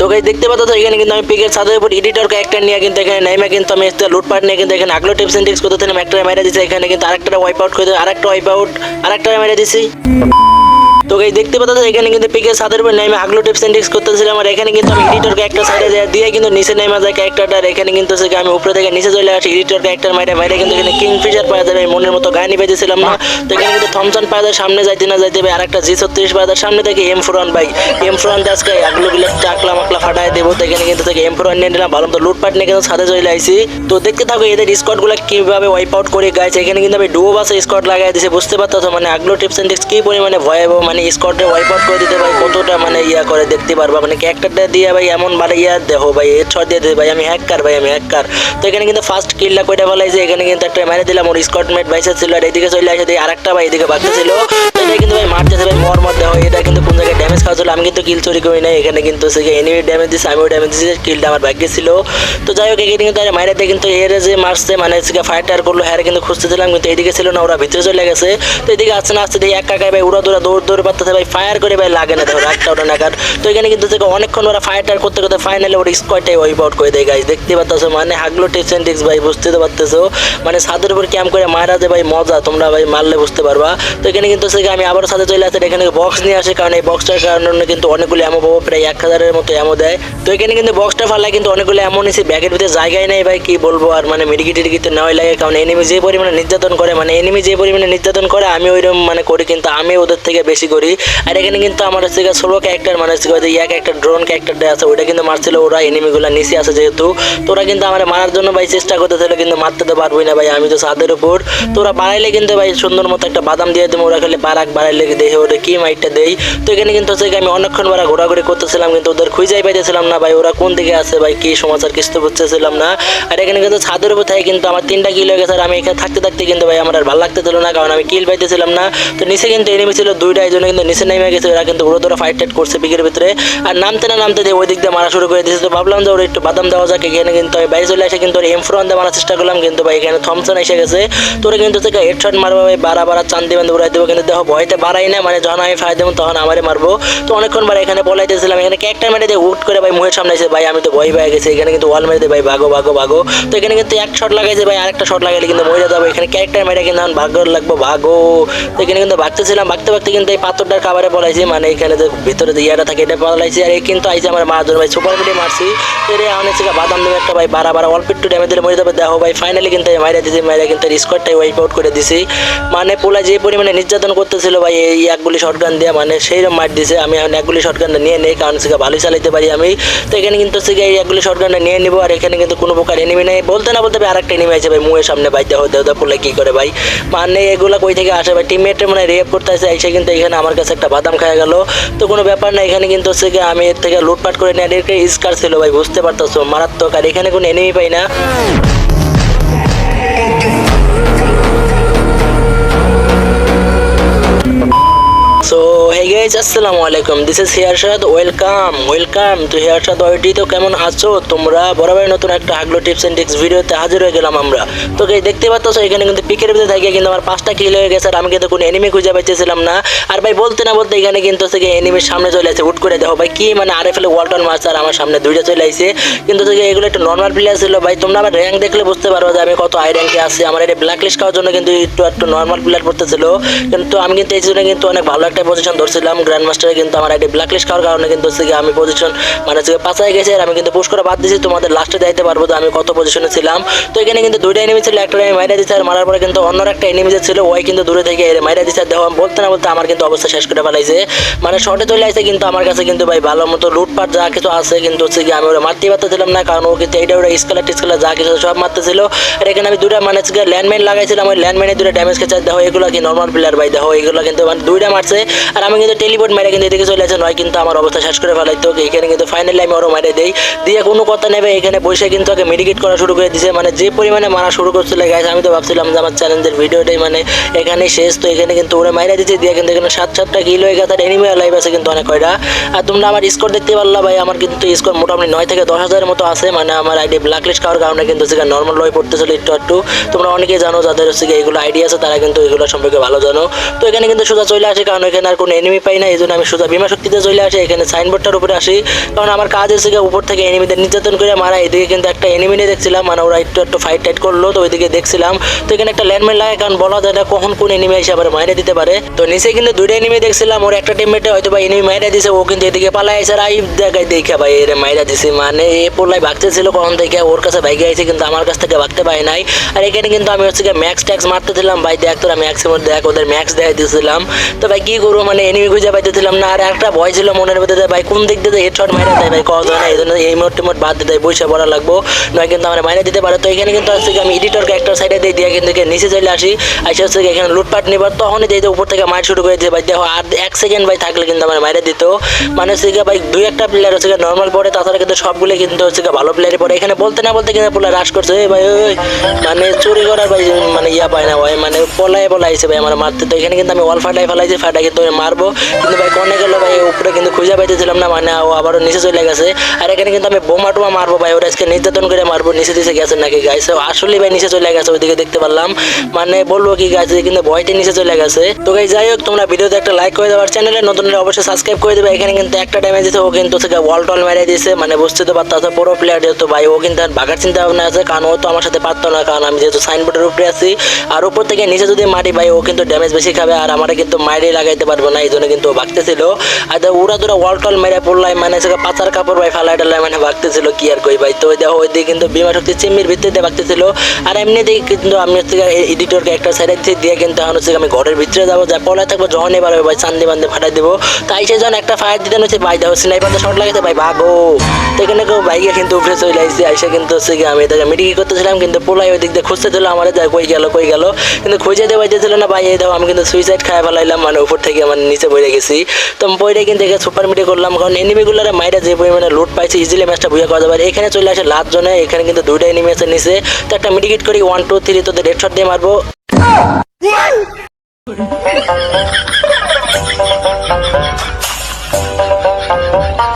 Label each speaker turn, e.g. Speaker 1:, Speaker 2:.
Speaker 1: তো গাইজ দেখতে পাচ্ছ এখানে কিন্তু আমি পিকের ছাদের উপর এডিটর ক্যারেক্টার নিয়ে কিন্তু এখানে নাইমা কিন্তু আমি লুটপাট নিয়ে কিন্তু এখানে আগলো টিপস এন্ড ট্রিক্স করতেছিলাম, একটা মেরে দিছে, এখানে কিন্তু আরেকটা ওয়াইপ আউট করে আরেকটা ওয়াইপ আউট আরেকটা মেরে দিয়েছি তো গাইজ দেখতে পাচ্ছ, এখানে কিন্তু পিকের সাদের উপর নাইমা আগলো টিপস এন্ড ট্রিক্স করতেছিলাম আর এখানে কিন্তু আমি এডিটর ক্যারেক্টার সাইডে দিয়ে কিন্তু নিচে নেমে যায় ক্যারেক্টারটা আর এখানে কিন্তু গিয়ে আমি উপরে থেকে নিচে চলে আসি এডিটর ক্যারেক্টার মাইরে মাইরে কিন্তু এখানে কিং ফিশার পাওয়া যাবে মনের মতো গায়ে নিবে দিয়েছিলাম না। তো এখানে কিন্তু থমসন পাওয়া যায়, সামনে যাইতে না যাইতে হবে আর একটা জি ছত্রিশ পাওয়া সামনে থেকে এম ফোরান বাইক এম ফোরান আজকে আগলো গুলো চাকলা মাকলা ফাটাই দেবো, তো এখানে কিন্তু থেকে এম ফোরান নিয়ে নিলাম, ভালো তো লুটপাট নিয়ে কিন্তু সাথে চলে আইসি তো দেখতে থাকো, এদের স্কোয়াডগুলো কীভাবে ওয়াইপ আউট করে গাইছে এখানে কিন্তু আমি ডুয়ো বাসে স্কোয়াড লাগাই দিয়েছি বুঝতে পারতো মানে আগলো টিপস এন্ড ট্রিক্স কি পরিমাণে ভয়াবহ মানে স্কোয়াডে ওয়াইপ আউট করে দিতে ভাই, কতটা মানে ইয়া করে দেখতে পারবা? মানে ক্যারেক্টারটা দিয়ে ভাই এমন মানে ইয়া দেখো ভাই এর ছড় দিয়ে দেবে ভাই, আমি হ্যাকার ভাই, আমি হ্যাকার তো এখানে কিন্তু ফার্স্ট কিলটা কইটা বলাইছে এখানে কিন্তু একটা মেরে দিলাম, ওর স্কট মেট বাইসে ছিল, আর এদিকে চলে আসে দিয়ে আরেকটা ভাই এদিকে বাচ্চা তো এটা কিন্তু ভাই মারতেছে ভাই মর মর দেখো এটা কিন্তু কোন জায়গায় ড্যামেজ খাওয়া আমি কিন্তু কিল চুরি করি নাই। এখানে কিন্তু সে এনিমি ড্যামেজ দিচ্ছে আমিও ড্যামেজ দিচ্ছি কিলটা আমার ভাগ্যে ছিল। তো যাই হোক, এখানে কিন্তু মাইরে দিয়ে কিন্তু এর যে মারছে মানে হচ্ছে ফাইটার করল হ্যাঁ কিন্তু খুঁজতেছিলাম কিন্তু এইদিকে ছিল না, ওরা ভিতরে চলে গেছে। তো এদিকে আসছে না দিয়ে এক কাকায় ভাই উড়া দৌড়া দৌড় দৌড় পারতেছে ভাই ফায়ার করে ভাই, লাগে না, দেখো, রাতটা ওটা নাগাদ তো এখানে কিন্তু থেকে অনেকক্ষণ ওরা ফায়ার করতে করতে ফাইনালি ওর স্কোয়াডটাই ওয়াইপ আউট করে দেয় গাইজ দেখতে পাচ্ছ মানে হাগলো টিপস ট্রিক্স ভাই, বুঝতে তো পারতেছো। মানে ছাদের উপর ক্যাম্প করে মারা যে ভাই, মজা, তোমরা ভাই মারলে বুঝতে পারবা। তো এখানে কিন্তু গিয়ে আমি আবার সাথে চলে আসি এখানে বক্স নিয়ে আসে, কারণ এই বক্সটার কারণে কিন্তু অনেকগুলো এমো পাবো, প্রায় এক হাজারের মতো এমো দেয়। তো এখানে কিন্তু বক্সটা ফালায়, কিন্তু অনেকগুলো এমন নিছি ব্যাগের ভিতরে জায়গায় নেই ভাই, কি বলব আর মানে মেডিকেট টিডিকিতে নেওয়াই লাগে, কারণ এনিমি যে পরিমাণে নির্যাতন করে মানে এনিমি যে পরিমাণে নির্যাতন করে, আমি ওইরকম মানে করি, কিন্তু আমি ওদের থেকে বেশি করি। আর এখানে কিন্তু আমার হচ্ছে ষোলো ক্যারেক্টার মানে হচ্ছে এক একটা ড্রোন ক্যারেক্টারটা আছে, ওইটা কিন্তু মারছিল, ওরা এনিমিগুলো নিচে আছে যেহেতু। তোরা কিন্তু আমার মারার জন্য ভাই চেষ্টা করতেছিল, কিন্তু মারতে তো পারবই না ভাই, আমি তো ছাদের উপর। তোরা বাড়াইলে কিন্তু ভাই সুন্দর মতো একটা বাদাম দিয়ে দেবো, ওরা খালি বারাক বাড়াইলে দেখে ওটা কি মাইটটা দেই তো এখানে কিন্তু হচ্ছে গিয়ে আমি অনেকক্ষণ বারা ঘোরাঘুরি করতেছিলাম, কিন্তু ওদের খুঁজেই পাইতেছিলাম না ভাই, ওরা কোন দিকে আছে ভাই, কি সমাচার কিছু তো বুঝতেছিলাম না। আর এখানে কিন্তু ছাদের উপর থাকে কিন্তু আমার তিনটা কিল হয়ে গেছে, আর আমি এখানে থাকতে থাকতে কিন্তু ভাই আমার আর ভালো লাগতেছিল না, কারণ আমি কিল পাইতেছিলাম না। তো নিচে কিন্তু এনিমি ছিল দুইটা, এই জন্য কিন্তু নিচে নেমে গেছে ওরা কিন্তু উড়ো ধরে ফাইট টাইট করছে বিকের ভিতরে। আর নামতে না নামতে দিয়ে ওই দিক দিয়ে মারা শুরু করে দিয়েছে। তো ভাবলাম যে ওর একটু বাদাম দেওয়া যাক, এখানে কিন্তু আমি বাইরে চলে আসে কিন্তু ওর এম ফ্রন দিয়ে মারার চেষ্টা করলাম, কিন্তু ভাই এখানে থমসন এসে গেছে। তোরা কিন্তু থেকে হেডশট মারবো ভাই বারা বারা চান্দি বান্ধব উড়াই দেবো, কিন্তু দেখো ভয়তে বাড়াই না মানে যখন আমি ফায়ার দেবো তখন আমারে মারবো। তো অনেকক্ষণ বার এখানে পলাইতেছিলাম এখানে ক্যারেক্টার মেরে দিয়ে উঠ করে ভাই মুখের সামনে এসে, ভাই, আমি তো ভয় পেয়ে গেছি, এখানে কিন্তু ওয়াল মেরে দিয়ে ভাই, ভাগো ভাগো ভাগো। তো এখানে কিন্তু এক শট লাগাইছে ভাই, আরেকটা শট লাগাইলে কিন্তু মরে যাব। এখানে ক্যারেক্টার মেরে কিন্তু এখন ভাগ্য লাগবো, ভাগো। তো এখানে কিন্তু ভাগতেছিলাম, ভাগতে ভাগতে কিন্তু এই পাথরটার খাবারে পলাইছি মানে এখানে যে ভিতরে যে ইয়াটা থাকে, এটা পলাইছি আর এই কিন্তু আইছে আমার মার জন্য ভাই সুপার মিডি মারছি। এর অনেক থেকে বাদাম দেবে একটা ভাই বারা বারা অল্প একটু ড্যামেজ দিলে মরে যাবে। দেখো ভাই ফাইনালি কিন্তু মাইরা দিছি, মাইরা কিন্তু স্কোয়াডটাই ওয়াইপ আউট করে দিছি। মানে পোলা যে পরিমাণে নির্যাতন করতেছিল ভাই, এই একগুলি শটগান দিয়ে মানে সেইরকম মার দিছে। আমি এখন একগুলি শটগানটা নিয়ে নেই, কারণ সেটা ভালোই চালাইতে পারি আমি। তো এখানে কিন্তু গিয়ে এই একগুলি শটগানটা নিয়ে নিবো, আর এখানে কিন্তু কোনো প্রকার এনিমি নেই। বলতে না বলতে ভাই, আরেকটা এনিমি আছে ভাই, মুয়ের সামনে বাইতে হতে হতে পোলা কী করে ভাই? মানে এগুলা কই থেকে আসে ভাই? টিমমেটে মানে রেপ করতে আসে এসে কিন্তু এখানে আমার কাছে একটা বাদাম খাওয়া গেল। তো কোনো ব্যাপার না, এখানে কিন্তু হচ্ছে আমি এর থেকে লুটপাট করে নিয়ে স্কার ছিল ভাই, বুঝতে পারতেছো, মারাত্মক, আর এখানে কোনো এনিমি পাই না। গাইজ আসসালামু আলাইকুম। This is Hiarshad welcome welcome to Hiarshad YT তো কেমন আছো? তোমরা বরাবর নতুন একটা হাগলো টিপস এন্ড ট্রিক্স ভিডিওতে হাজির হয়ে গেলাম আমরা। তো গাইজ দেখতে পাচ্ছ, এখানে কিন্তু পিকের ভিতরে থাকে কিন্তু আমার পাঁচটা কিল হয়ে গেছে, আর আমি কিন্তু কোনো এনিমি খুঁজে পাইতেছিলাম না। আর ভাই, বলতে না বলতে এখানে কিন্তু গিয়ে এনিমির সামনে চলে আসে। উঠ করে দেখো ভাই, কি মানে আরে ফেলে ওয়ালটন মারছে আর আমার সামনে দুইটা চলে আসে। কিন্তু গিয়ে এগুলো একটু নর্মাল প্লেয়ার ছিল ভাই, তোমরা আমার র্যাঙ্ক দেখলে বুঝতে পারব যে আমি কত হাই র্যাঙ্কে আছি। আমার এটা ব্ল্যাক লিস্ট খাওয়ার জন্য কিন্তু একটু একটু নর্মাল প্লেয়ার পড়তেছিল। কিন্তু আমি কিন্তু এই জন্য কিন্তু অনেক ভালো একটা পজিশন ধরছিলাম। গ্র্যান্ড মাস্টারে কিন্তু আমার আইডি ব্ল্যাক লিস্ট খাওয়ার কারণে কিন্তু হচ্ছে আমি পজিশন মানে হচ্ছে পাঁচায় গেছে আর আমি কিন্তু পুশ করে বাদ দিয়েছি। তোমাদের লাস্টে যাইতে পারব যে আমি কত পজিশনে ছিলাম। তো এখানে কিন্তু দুইটা এনিমি ছিল, একটা আমি মাইরা দিচ্ছে আর মারার পরে কিন্তু অন্য একটা এনিমি যে ছিল, ওই কিন্তু দূরে থেকে এর মাইরা দিচ্ছে আর দেখো, বলতে না বলতে আমার কিন্তু অবস্থা শেষ করে ফেলাইছে। মানে শর্টে চলে আসছে কিন্তু আমার কাছে কিন্তু ভাই ভালো মতো লুটপাট যা কিছু আছে কিন্তু হচ্ছে গিয়ে আমি ওরা মারতেই পারতেছিলাম না, কারণ ও কিন্তু এইটা ওরা স্কেলার টিস্কেলার যা কিছু সব মারতেছিল। আর এখানে আমি দুটা মানে ল্যান্ডমাইন লাগাইছিলাম। ওই ল্যান্ডমাইনে দুটো ড্যামেজ খেয়েছে। দেখো, এগুলো কি নর্মাল প্লেয়ার ভাই। দেখো, এগুলো কিন্তু মানে দুইটা মারছে। আর আমি কিন্তু টেলিপোর্ট মেরে কিন্তু এদিকে চলে আসে, নয় কিন্তু আমার অবস্থা শেষ করে ফেলাইতো এখানে কিন্তু ফাইনালি আমি ওরও মারে দেই। দিয়ে কোনো কথা নেবে, এখানে বসে কিন্তু আগে মেডিকেট করা শুরু করে দিছে। মানে যে পরিমাণে মারা শুরু করছিল গাইছে আমি তো ভাবছিলাম যে আমার চ্যালেঞ্জের ভিডিওটাই মানে এখানেই শেষ। তো এখানে কিন্তু ওরা মাইরা দিচ্ছে দিয়ে কিন্তু এখানে সাত সাতটা কিল হয়ে গেছে, আর এনিমি লাইভ আছে কিন্তু অনেক কয়টা। আর তোমরা আমার স্কোর দেখতে পারলা ভাই, আমার কিন্তু স্কোর মোটামুটি নয় থেকে দশ হাজারের মতো আছে। মানে আমার আইডি ব্ল্যাক লিস্ট খাওয়ার কারণে কিন্তু সেখানে নর্মাল লয় পড়তেছিল একটু একটু তোমরা অনেকেই জানো, যাদের হচ্ছে এগুলো আইডিয়া আছে, তারা কিন্তু এগুলো সম্পর্কে ভালো জানো। তো এখানে কিন্তু সোজা চলে আসে, কারণ এখানে আর কোনো এনিমি পাই না এই জন্য আমি সোজা বিমা শক্তিতে চলে আসি, এখানে সাইনবোর্ডটার উপরে আসি। কারণ আমার কাজ গিয়ে উপর থেকে এনিমিদের নির্যাতন করে মারা, এদিকে কিন্তু একটা এনিমি নিয়ে দেখছিলাম মানে ওরা একটু একটু ফাইট টাইট করল, তো ওইদিকে দেখছিলাম। তো এখানে একটা ল্যান্ডমাইন লাগে, কারণ বলা যায় না কখন কোন এনিমি এসে আবার মাইরে দিতে পারে। তো নিচে কিন্তু দুইটা এনিমি দেখছিলাম, ওর একটা টিমমেটে হয়তো বা এনিমি মাইরা দিছে, ও কিন্তু এদিকে আছে আর আই দেখায় দেখে ভাই, এর মাইরা দিছে। মানে এ পোলাই ভাগতেছিল কখন থেকে, ওর কাছে বাইকে আইছে, কিন্তু আমার কাছ থেকে ভাগতে পাই নাই। আর এখানে কিন্তু আমি হচ্ছে ম্যাক্স ট্যাক্স মারতেছিলাম ভাই, দেখ তোরা ম্যাক্সের মধ্যে দেখ, ওদের ম্যাক্স দেখাই দিয়েছিলাম তো ভাই, কি করব? মানে এনিমি খুঁজে পাইতেছিলাম না, আর একটা ভয় ছিল মনের মধ্যে ভাই, কোন দিক দিয়ে হেডশট মাইরা দেয়, ভাই কত না, এই জন্য এই মোট টিমোট বাদ দিতে বসে পড়া লাগবো, নয় কিন্তু আমার মাইরা দিতে পারে। তো এখানে কিন্তু কি আমি এডিটরকে একটা সাইডে দিয়ে দিয়ে কিন্তু নিচে চলে আসি, আসে হচ্ছে এখানে লুটপাট নিবার, তখনই দিয়ে উপর থেকে মার শুরু করে দিয়ে ভাই, দেখো, আর এক সেকেন্ড ভাই, থাকলে কিন্তু আমার মাইরা দিত। মানে হচ্ছে ভাই, দুই একটা প্লেয়ার হচ্ছে নর্মাল পড়ে, তাছাড়া কিন্তু সবগুলো কিন্তু হচ্ছে ভালো প্লেয়ারই পড়ে। এখানে বলতে না বলতে কিন্তু পুরো রাশ করছে ভাই, ওই মানে চুরি করার ভাই মানে ইয়া পায় না, ভাই মানে পলায় পলাইছে ভাই, আমার মারতে। তো এখানে কিন্তু আমি ওয়াল ফাটাই ফেলাইছি ফাটাই কিন্তু মারবো। কিন্তু ভাই, কনে গেল, ভাই? উপরে কিন্তু খুঁজে পাইতেছিলাম না মানে ও আবারও নিচে চলে গেছে। আর এখানে কিন্তু আমি বোমা টোমা মারবো, ভাই। ওরা আজকে নির্যাতন করে মারবো, নিচে দিছে গেছে নাকি গাইছে আসলে ভাই, নিচে চলে গেছে, ওইদিকে দেখতে পারলাম। মানে বলব কি গাছ কিন্তু ভয়তে নিচে চলে গেছে। তো গাই যাই হোক, তোমরা ভিডিওতে একটা লাইক করে দেওয়ার চ্যানেলে নতুন অবশ্যই সাবস্ক্রাইব করে দেবে। এখানে কিন্তু একটা ড্যামেজ দিছে, ও কিন্তু থেকে ওয়াল টল মেরে দিয়েছে মানে বুঝতে তো পারতো বড় প্লেয়ার যেহেতু, ভাই, ও কিন্তু আর বাঘার চিন্তা ভাবনা আছে, কারণ ও তো আমার সাথে পারতো না, কারণ আমি যেহেতু সাইনবোর্ডের উপরে আছি। আর উপর থেকে নিচে যদি মারি, ভাই, ও কিন্তু ড্যামেজ বেশি খাবে, আর আমার কিন্তু মাইরে লাগাইতে পারব না, এই জন্য কিন্তু ভাগতেছিল। আর উড়া দুরা ওয়াল টল মেরে পড়লাই মানে সে পাচার কাপড় ভাই ফালাই টালাই মানে ভাগতেছিল কি আর কই ভাই। তো ওই দেখো ওই দিকে কিন্তু বিমা শক্তি চিম্মির ভিত্তিতে ভাগতেছিল। আর এমনিতেই কিন্তু আমি হচ্ছে এডিটরকে একটা সাইডে দিয়ে কিন্তু এখন হচ্ছে আমি ঘরের ভিতরে যাব, যা পলায় থাকব, যখন এবার ভাই চান্দি বান্ধে ফাটাই দেবো। তাই সে যখন একটা ফায়ার দিতে হচ্ছে ভাই দেখো স্নাইপারটা শর্ট লাগাতে ভাই ভাগো। তো এখানে কেউ বাইকে কিন্তু উপরে চলে আসছে আইসা কিন্তু হচ্ছে আমি তাকে মিটিং করতেছিলাম, কিন্তু পোলাই ওই দিক দিয়ে খুঁজতে ছিল আমার যা কই গেল কই গেল। কিন্তু খুঁজে দেওয়া যাইতেছিল না, ভাই, এই দেখো আমি কিন্তু সুইসাইড খাই ফেলাইলাম মানে উপর থেকে মানে নিচে রেখেছি গেছি। তো পড়ে কিন্তু এখানে সুপার মিটে করলাম, কারণ এনিমিগুলোর মাইরা যে পরিমাণে লুট পাইছে ইজিলি ম্যাচটা বুঝে করা যাবে। এখানে চলে আসে লাস্ট জনে, এখানে কিন্তু দুইটা এনিমি আছে নিচে। তো একটা মিডিকেট করি ওয়ান টু থ্রি তো রেড শট দিয়ে মারবো। Thank you.